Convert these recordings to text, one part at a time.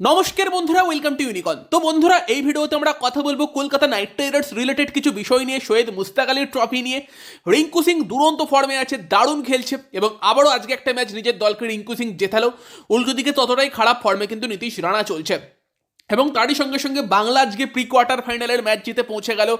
নমস্কার বন্ধুরা welcome to ইউনিকন তো বন্ধুরা, এই ভিডিওতে আমরা কথা বলব কলকাতা নাইট রাইডার্স রিলেটেড কিছু বিষয় নিয়ে শোয়েদ মুস্তাক আলীর ট্রফি নিয়ে। রিঙ্কু সিং দুরন্ত ফর্মে আছে, দারুণ খেলছে, এবং আবারও আজকে একটা ম্যাচ নিজের দলকে রিঙ্কু সিং জেতালো। উল্টো দিকে ততটাই খারাপ ফর্মে কিন্তু নীতিশ রানা চলছে। এবং তারই সঙ্গে সঙ্গে বাংলা আজকে প্রি কোয়ার্টার ফাইনালের ম্যাচ জিতে পৌঁছে গেল।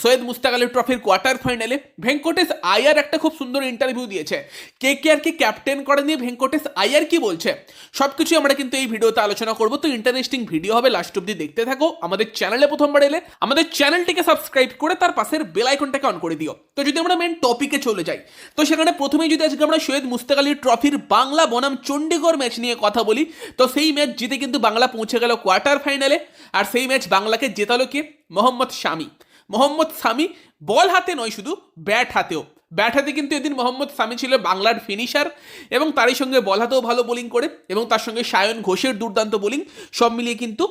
সৈয়দ মুস্তাক আলী ট্রফির কোয়ার্টার ফাইনালে ভেঙ্কটেশ আয়ার একটা খুব সুন্দর ইন্টারভিউ দিয়েছে। কে কে আর কি ক্যাপ্টেন করে নিয়ে ভেঙ্কটেশ আয়ার কি বলছে? সব কিছুই আমরা কিন্তু এই ভিডিওতে আলোচনা করব। তো ইন্টারেস্টিং ভিডিও হবে লাস্ট অব্দি দেখতে থাকো। আমাদের চ্যানেলে প্রথমবার এলে আমাদের চ্যানেলটিকে সাবস্ক্রাইব করে তার পাশের বেল আইকনটাকে অন করে দিও। তো যদি আমরা মেন টপিকে চলে যাই, তো সেখানে প্রথমেই যদি আজকে আমরা সৈয়দ মুস্তাক আলী ট্রফির বাংলা বনাম চণ্ডীগড় ম্যাচ নিয়ে কথা বলি, তো সেই ম্যাচ জিতে কিন্তু বাংলা পৌঁছে গেল কোয়ার্টার ফাইনালে, আর সেই ম্যাচ বাংলাকে জেতালো কে? মোহাম্মদ শামি। মোহাম্মদ শামি বল হাতে নয় শুধু, ব্যাট হাতেও। ব্যাট হাতে কিন্তু এদিন মোহাম্মদ শামি ছিল বাংলার ফিনিশার এবং তারই সঙ্গে বল হাতেও ভালো বোলিং করে এবং তার সঙ্গে সায়ন ঘোষের দুর্দান্ত বোলিং সব মিলিয়ে কিন্তু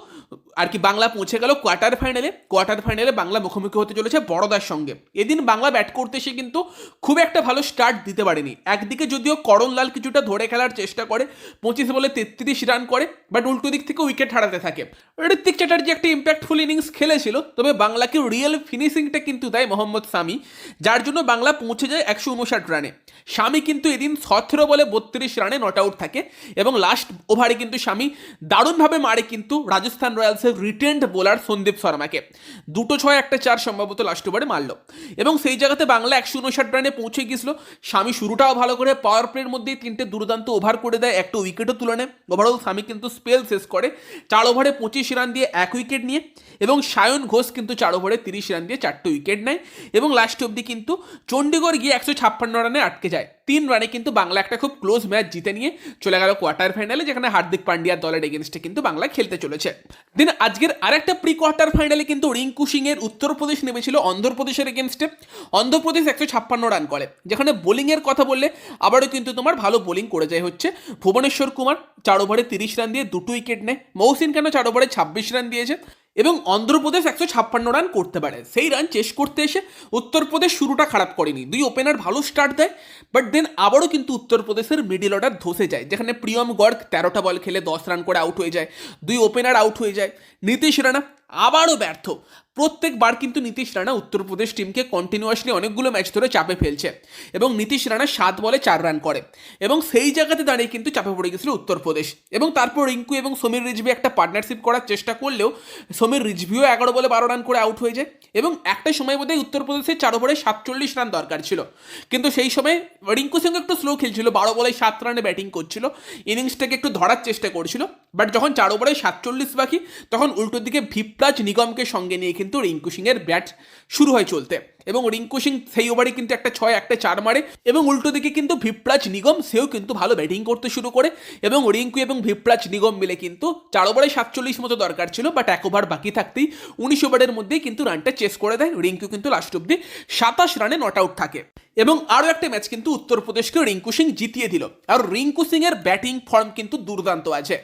আর কি বাংলা পৌঁছে গেল কোয়ার্টার ফাইনালে কোয়ার্টার ফাইনালে বাংলা মুখোমুখি হতে চলেছে বড়দার সঙ্গে। এদিন বাংলা ব্যাট করতে এসে কিন্তু খুব একটা ভালো স্টার্ট দিতে পারেনি। একদিকে যদিও করণলাল কিছুটা ধরে খেলার চেষ্টা করে, পঁচিশ বলে তেত্রিশ রান করে বাট উল্টো দিক থেকে উইকেট হারাতে থাকে। ঋত্বিক চ্যাটার্জি একটা ইম্প্যাক্টফুল ইনিংস খেলেছিল, তবে বাংলাকে রিয়েল ফিনিশিংটা কিন্তু দেয় মোহাম্মদ সামি, যার জন্য বাংলা পৌঁছে যায় একশো উনষাট রানে স্বামী কিন্তু এদিন সতেরো বলে বত্রিশ রানে নট আউট থাকে, এবং লাস্ট ওভারে কিন্তু স্বামী দারুণভাবে মারে কিন্তু রাজস্থান রয়্যালসের রিটেন্ড বোলার সন্দীপ শর্মাকে। দুটো ছয়, একটা চার সম্ভবত লাস্ট ওভারে মারলো। এবং সেই জায়গাতে বাংলা একশো উনষাট রানে পৌঁছে গিয়েছিল। স্বামী শুরুটাও ভালো করে পাওয়ার প্লের মধ্যেই তিনটে দুর্দান্ত ওভার করে দেয় একটা উইকেটও তুলে নেয়। ওভারঅল স্বামী কিন্তু স্পেল শেষ করে। চার ওভারে পঁচিশ রান দিয়ে এক উইকেট নিয়ে এবং সায়ন ঘোষ কিন্তু চার ওভারে তিরিশ রান দিয়ে চারটে উইকেট নেয়। এবং লাস্ট অবধি কিন্তু চণ্ডীগড় গিয়ে একশো ছাপ্পান্ন রানে আটকে যায়। তিন রানে কিন্তু বাংলা একটা খুব ক্লোজ ম্যাচ জিতে নিয়ে চলে গেল কোয়ার্টার ফাইনালে যেখানে হার্দিক পান্ডিয়ার দলের এগেনস্টে কিন্তু বাংলা খেলতে চলেছে। দেন আজকের আরেকটা প্রি কোয়ার্টার ফাইনালে কিন্তু রিঙ্কু সিং এর উত্তরপ্রদেশ নেমেছিল অন্ধ্রপ্রদেশের এগেনস্টে অন্ধ্রপ্রদেশ একশো ছাপ্পান্ন রান করে। যেখানে বোলিং এর কথা বললে আবারও কিন্তু তোমার ভালো বোলিং করে যায় হচ্ছে। ভুবনেশ্বর কুমার চার ওভারে তিরিশ রান দিয়ে দুটো উইকেট নেয়। মৌসিন কেন চার ওভারে ছাব্বিশ রান দিয়েছে? এবং অন্ধ্রপ্রদেশ একশো ছাপ্পান্ন রান করতে পারে। সেই রান চেস করতে এসে উত্তরপ্রদেশ শুরুটা খারাপ করেনি। দুই ওপেনার ভালো স্টার্ট দেয় বাট দেন আবারও কিন্তু উত্তরপ্রদেশের মিডিল অর্ডার ধসে যায়। যেখানে প্রিয়ম গর্গ তেরোটা বল খেলে দশ রান করে আউট হয়ে যায়, দুই ওপেনার আউট হয়ে যায়। নীতিশ রানা আবারও ব্যর্থ। প্রত্যেকবার কিন্তু নীতিশ রানা উত্তরপ্রদেশ টিমকে কন্টিনিউয়াসলি অনেকগুলো ম্যাচ ধরে চাপে ফেলছে এবং নীতিশ রানা সাত বলে চার রান করে এবং সেই জায়গাতে দাঁড়িয়ে কিন্তু চাপে পড়ে গেছিল উত্তরপ্রদেশ এবং তারপর রিঙ্কু এবং সমীর রিজভি একটা পার্টনারশিপ করার চেষ্টা করলেও সমীর রিজভিও এগারো বলে বারো রান করে আউট হয়ে যায় এবং একটা সময় বোধহয় উত্তরপ্রদেশের চার ওভারে সাতচল্লিশ রান দরকার ছিল। কিন্তু সেই সময় রিঙ্কু সিং একটু স্লো খেলছিল, বারো বলে সাত রানে ব্যাটিং করছিল ইনিংসটাকে একটু ধরার চেষ্টা করছিল বাট যখন চার ওভারে সাতচল্লিশ বাকি, তখন উল্টো দিকে ভিপ্রাজ নিগমকে সঙ্গে নিয়ে কিন্তু রিঙ্কু এর ব্যাট শুরু হয় চলতে। এবং রিঙ্কু সিং সেই ওভারে কিন্তু একটা ছয়, একটা চার মারে এবং উল্টো দিকে কিন্তু ভিপ্রাজ নিগম সেও কিন্তু ভালো ব্যাটিং করতে শুরু করে এবং রিঙ্কু এবং ভিপ্রাজ নিগম মিলে কিন্তু চার ওভারে সাতচল্লিশ মতো দরকার ছিল বাট এক ওভার বাকি থাকতেই উনিশ ওভারের মধ্যেই কিন্তু রানটা চেস করে দেয়। রিঙ্কু কিন্তু লাস্ট অব্দি সাতাশ রানে নট আউট থাকে। এবং আরও একটা ম্যাচ কিন্তু উত্তরপ্রদেশকে রিঙ্কু সিং জিতিয়ে দিল। আর রিঙ্কু সিং এর ব্যাটিং ফর্ম কিন্তু দুর্দান্ত আছে।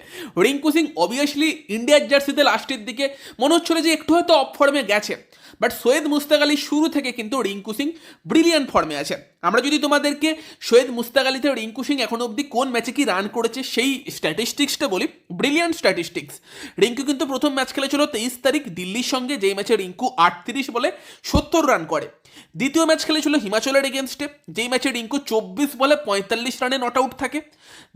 রিঙ্কু সিং অবভিয়াসলি ইন্ডিয়ার জার্সিতে লাস্টের দিকে মনে হচ্ছিল যে একটু হয়তো অফ ফর্মে গেছে। বাট সৈয়দ মুস্তাক আলী শুরু থেকে কিন্তু রিঙ্কু সিং ব্রিলিয়ান্ট ফর্মে আছে। আমরা যদি তোমাদেরকে সৈয়দ মুস্তাক আলীতে রিঙ্কু সিং এখনও অবধি কোন ম্যাচে কি রান করেছে সেই স্ট্যাটিস্টিক্সটা বলি ব্রিলিয়ান্ট স্ট্যাটিস্টিক্স রিঙ্কু কিন্তু প্রথম ম্যাচ খেলেছিল তেইশ তারিখ দিল্লির সঙ্গে, যেই ম্যাচে রিঙ্কু আটত্রিশ বলে সত্তর রান করে। দ্বিতীয় ম্যাচ খেলেছিল হিমাচলের এগেনস্টে যেই ম্যাচে রিঙ্কু চব্বিশ বলে পঁয়তাল্লিশ রানে নট আউট থাকে।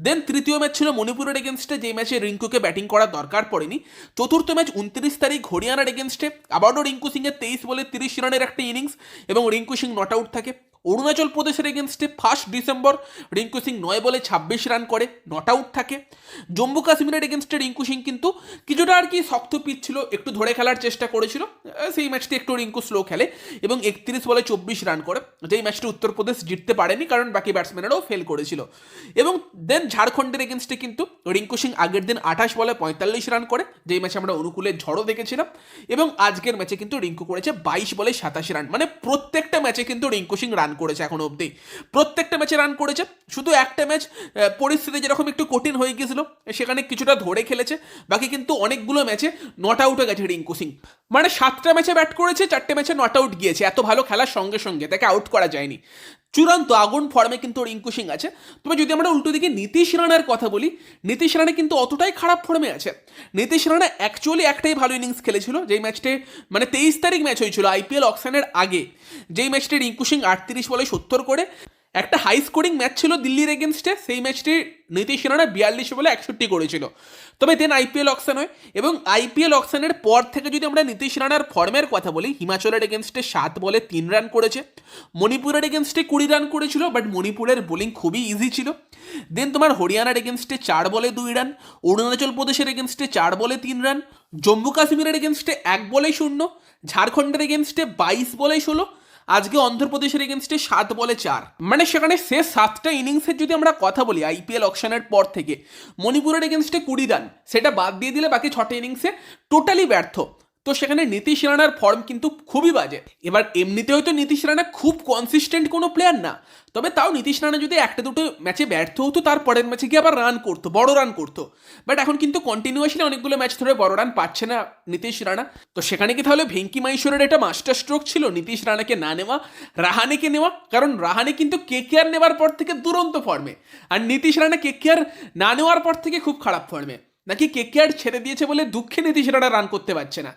দেন তৃতীয় ম্যাচ ছিল মণিপুরের এগেনস্টে যেই ম্যাচে রিঙ্কুকে ব্যাটিং করা দরকার পড়েনি। চতুর্থ ম্যাচ উনত্রিশ তারিখ হরিয়ানার এগেনস্টে আবারও রিঙ্কু সিংয়ের তেইশ বলে তিরিশ রানের একটা ইনিংস এবং রিঙ্কু সিং নট আউট থাকে। অরুণাচল প্রদেশের এগেনস্টে ফার্স্ট ডিসেম্বর রিঙ্কু সিং নয় বলে ছাব্বিশ রান করে নট আউট থাকে। জম্মু কাশ্মীরের এগেনস্টে রিঙ্কু সিং কিন্তু কিছুটা আর কি শক্ত পিচ ছিল, একটু ধরে খেলার চেষ্টা করেছিল। সেই ম্যাচটি একটু রিঙ্কু স্লো খেলে এবং একত্রিশ বলে চব্বিশ রান করে। যেই ম্যাচটি উত্তরপ্রদেশ জিততে পারেনি, কারণ বাকি ব্যাটসম্যানেরাও ফেল করেছিল। এবং দেন ঝাড়খণ্ডের এগেনস্টে কিন্তু রিঙ্কু সিং আগের দিন আঠাশ বলে পঁয়তাল্লিশ রান করে, যেই ম্যাচে আমরা অনুকূলে ঝড়ও দেখেছিলাম। এবং আজকের ম্যাচে কিন্তু রিঙ্কু করেছে বাইশ বলে সাতাশি রান। মানে প্রত্যেকটা ম্যাচে কিন্তু রিঙ্কু সিং রান করেছে এখন অব্দি প্রত্যেকটা ম্যাচে রান করেছে শুধু একটা ম্যাচ পরিস্থিতি যেরকম একটু কঠিন হয়ে গিয়েছিল, সেখানে কিছুটা ধরে খেলেছে। বাকি কিন্তু অনেকগুলো ম্যাচে নট আউট হয়ে গেছে রিঙ্কু সিং। মানে সাতটা ম্যাচে ব্যাট করেছে, চারটে ম্যাচে নট আউট গিয়েছে। এত ভালো খেলার সঙ্গে সঙ্গে তাকে আউট করা যায়নি। চূড়ান্ত আগুন ফর্মে কিন্তু রিঙ্কু সিং আছে। তবে যদি আমরা উল্টো দিকে নীতিশ রানার কথা বলি, নীতিশ রানা কিন্তু অতটাই খারাপ ফর্মে আছে। নীতিশ রানা অ্যাকচুয়ালি একটাই ভালো ইনিংস খেলেছিল, যেই ম্যাচটি মানে তেইশ তারিখ ম্যাচ হয়েছিল আইপিএল অকশনের আগে। যেই ম্যাচটি রিঙ্কু সিং আটত্রিশ বলে সত্তর করে। একটা হাই স্কোরিং ম্যাচ ছিল দিল্লির এগেনস্টে সেই ম্যাচটি নীতিশ রানা বিয়াল্লিশ বলে একষট্টি করেছিল। তবে দেন আইপিএল অকশন হয় এবং আইপিএল অকশনের পর থেকে যদি আমরা নীতিশ রানার ফর্মের কথা বলি, হিমাচলের এগেনস্টে সাত বলে তিন রান করেছে, মণিপুরের এগেনস্টে কুড়ি রান করেছিল বাট মণিপুরের বোলিং খুবই ইজি ছিল। দেন তোমার হরিয়ানার এগেনস্টে চার বলে দুই রান অরুণাচল প্রদেশের এগেনস্টে চার বলে তিন রান জম্মু কাশ্মীরের এগেনস্টে এক বলে শূন্য, ঝাড়খণ্ডের এগেনস্টে বাইশ বলে ষোলো আজকে অন্ধ্রপ্রদেশের এগেনস্টে সাত বলে চার। মানে সেখানে শেষ সাতটা ইনিংসের যদি আমরা কথা বলি আইপিএল অকশনের পর থেকে, মণিপুরের এগেনস্টে কুড়ি রান সেটা বাদ দিয়ে দিলে বাকি ছটা ইনিংসে টোটালি ব্যর্থ। তো সেখানে নীতিশ রানার ফর্ম কিন্তু খুবই বাজে। এবার এমনিতে হয়তো নীতিশ রানা খুব কনসিস্টেন্ট কোনো প্লেয়ার না, তবে তাও নীতিশ রানা যদি একটা দুটো ম্যাচে ব্যর্থ হতো, তার পরের ম্যাচে গিয়ে আবার রান করতো, বড় রান করতো। বাট এখন কিন্তু কন্টিনিউয়াসলি অনেকগুলো ম্যাচ ধরে বড় রান পাচ্ছে না নীতিশ রানা। তো সেখানে কি তাহলে ভেঙ্কি মাইশোরের একটা মাস্টার স্ট্রোক ছিল নীতিশ রানাকে না নেওয়া, রাহানেকে নেওয়া, কারণ রাহানে কিন্তু কে কে আর নেওয়ার পর থেকে দুরন্ত ফর্মে আর নীতিশ রানা কে কে আর না নেওয়ার পর থেকে খুব খারাপ ফর্মে নাকি কেকেআর ছেড়ে দিয়েছে বলে দুঃখে নীতিশ রানা রান করতে পারছে না।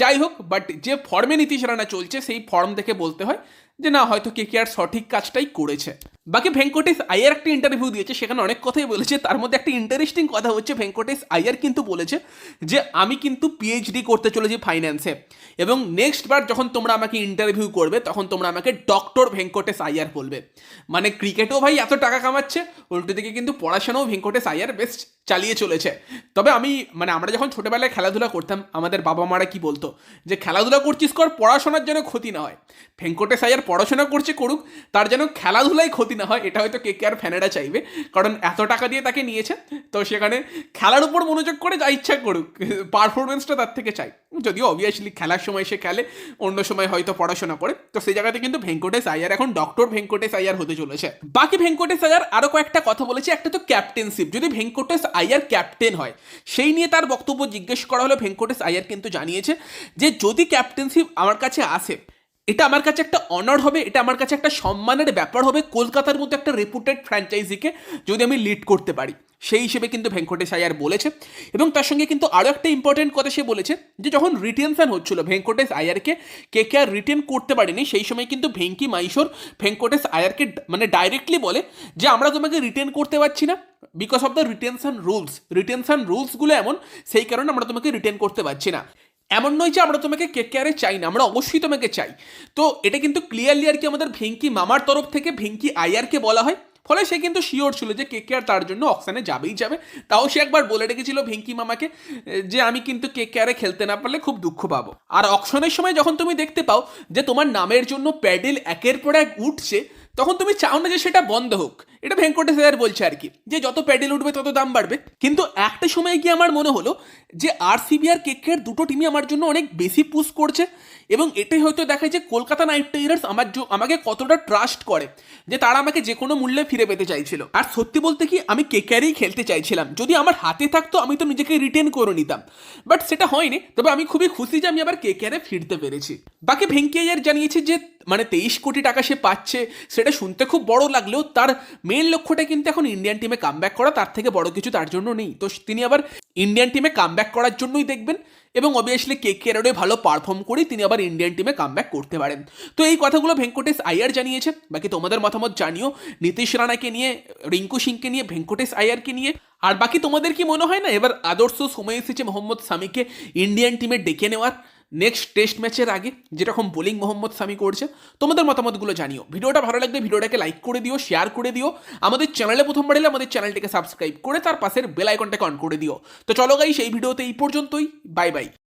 যাই হোক বাট যে ফর্মে নীতিশ রানা চলছে, সেই ফর্ম দেখে বলতে হয় যে, না, হয়তো কেকেআর সঠিক কাজটাই করেছে। বাকি ভেঙ্কটেশ আয়ার একটা ইন্টারভিউ দিয়েছে, সেখানে অনেক কথাই বলেছে। তার মধ্যে একটা ইন্টারেস্টিং কথা হচ্ছে, ভেঙ্কটেশ আয়ার কিন্তু বলেছে যে, আমি কিন্তু পিএইচডি করতে চলেছি ফাইন্যান্সে এবং নেক্সট বার যখন তোমরা আমাকে ইন্টারভিউ করবে, তখন তোমরা আমাকে ডক্টর ভেঙ্কটেশ আয়ার বলবে। মানে ক্রিকেটও ভাই এত টাকা কামাচ্ছে, উল্টো দিকে কিন্তু পড়াশোনাও ভেঙ্কটেশ আয়ার বেশ চালিয়ে চলেছে। তবে আমি মানে আমরা যখন ছোটোবেলায় খেলাধুলা করতাম, আমাদের বাবা মারা কি বলতো? যে খেলাধুলা করছিস কর, পড়াশোনার যেন ক্ষতি না হয়। ভেঙ্কটেশ আয়ার পড়াশোনা করছে করুক, তার যেন খেলাধুলায় ক্ষতি না হয়, এটা হয়তো কে কে আর ফ্যানেরা চাইবে। কারণ এত টাকা দিয়ে তাকে নিয়েছে, তো সেখানে খেলার উপর মনোযোগ করে যা ইচ্ছা করুক পারফরমেন্সটা তার থেকে চাই। যদিও অবভিয়াসলি খেলার সময় সে খেলে, অন্য সময় হয়তো পড়াশোনা করে, তো সেই জায়গাতে কিন্তু ভেঙ্কটেশ আয়ার এখন ডক্টর ভেঙ্কটেশ আয়ার হতে চলেছে। বাকি ভেঙ্কটেশ আয়ার আরও কয়েকটা কথা বলেছে, একটা তো ক্যাপ্টেনশিপ যদি ভেঙ্কটেশ আয়ার ক্যাপ্টেন হয়। সেই নিয়ে তার বক্তব্য জিজ্ঞেস করা হলো ভেঙ্কটেশ আইয়ার কিন্তু জানিয়েছে যে, যদি ক্যাপ্টেনশিপ আমার কাছে আসে এটা আমার কাছে একটা অনার হবে, এটা আমার কাছে একটা সম্মানের ব্যাপার হবে কলকাতার মতো একটা রেপুটেড ফ্র্যাঞ্চাইজিকে যদি আমি লিড করতে পারি। সেই হিসেবে কিন্তু ভেঙ্কটেশ আয়ার বলেছে এবং তার সঙ্গে কিন্তু আরও একটা ইম্পর্টেন্ট কথা সে বলেছে যে যখন রিটেনশন হচ্ছিল ভেঙ্কটেশ আয়ারকে, কে কে আর রিটেন করতে পারেনি সেই সময় কিন্তু ভেঙ্কি মাইশোর ভেঙ্কটেশ আয়ারকে মানে ডাইরেক্টলি বলে যে আমরা তোমাকে রিটেন করতে পারছি না because of the retention rules retention রুলসগুলো এমন, সেই কারণে আমরা তোমাকে রিটেন করতে পারছি না। এমন নয় যে আমরা তোমাকে কে কেয়ারে চাই না, আমরা অবশ্যই তোমাকে চাই। তো এটা কিন্তু ক্লিয়ারলি আর কি আমাদের ভেঙ্কি মামার তরফ থেকে, ভেঙ্কি আয়ারকে বলা হয়। ফলে সে কিন্তু শিওর ছিল যে কে আর তার জন্য অকশানে যাবেই যাবে। তাও সে একবার বলে রেখেছিল ভেঙ্কি মামাকে, যে আমি কিন্তু কে কে আরে খেলতে না পারলে খুব দুঃখ পাবো। আর অকশনের সময় যখন তুমি দেখতে পাও যে তোমার নামের জন্য প্যাডেল একের পর এক উঠছে, তখন তুমি চাও না যে সেটা বন্ধ হোক। এটা ভেঙ্কটেশ স্যার বলছে আর কি, যে যত প্যাডেল উঠবে তত দাম বাড়বে। কিন্তু একটা সময় গিয়ে আমার মনে হলো যে আরসিবি আর কেকের দুটো টিমই আমার জন্য অনেক বেশি পুশ করছে। এবং এটাই হয়তো দেখায় যে কলকাতা নাইট রাইডার্স আমার আমাকে কতটা ট্রাস্ট করে, যে তারা আমাকে যে কোনো মূল্যে ফিরে পেতে চাইছিল। আর সত্যি বলতে কি, আমি কেকেয়ারেই খেলতে চাইছিলাম। যদি আমার হাতে থাকতো, আমি তো নিজেকে রিটেন করে নিতাম। বাট সেটা হয়নি, তবে আমি খুবই খুশি যে আমি আবার কেকেয়ারে ফিরতে পেরেছি। বাকি ভেঙ্কি আয়ার জানিয়েছে যে মানে তেইশ কোটি টাকা সে পাচ্ছে, সেটা শুনতে খুব বড় লাগলেও তার মেন লক্ষ্যটা কিন্তু এখন ইন্ডিয়ান টিমে কামব্যাক করা, তার থেকে বড় কিছু তার জন্য নেই। তো তিনি আবার ইন্ডিয়ান টিমে কামব্যাক করার জন্যই দেখবেন। এবং অবভিয়াসলি কে কে আরও ভালো পারফর্ম করে তিনি আবার ইন্ডিয়ান টিমে কামব্যাক করতে পারেন। তো এই কথাগুলো ভেঙ্কটেশ আয়ার জানিয়েছে। বাকি তোমাদের মতামত জানিও। নীতিশ রানাকে নিয়ে, রিঙ্কু সিংকে নিয়ে ভেঙ্কটেশ আয়ারকে নিয়ে। আর বাকি তোমাদের কি মনে হয় না? এবার আদর্শ সময় এসেছে মোহাম্মদ সামিকে ইন্ডিয়ান টিমে ডেকে নেওয়ার। নেক্সট টেস্ট ম্যাচের আগে যেরকম বোলিং মোহাম্মদ সামি করছে, তোমাদের মতামতগুলো জানিও। ভিডিওটা ভালো লাগলে ভিডিওটাকে লাইক করে দিও শেয়ার করে দিও। আমাদের চ্যানেলে প্রথমবার এলে আমাদের চ্যানেলটিকে সাবস্ক্রাইব করে তার পাশের বেল আইকনটাকে অন করে দিও। তো চলো গাই সেই ভিডিওতে এই পর্যন্তই। Bye bye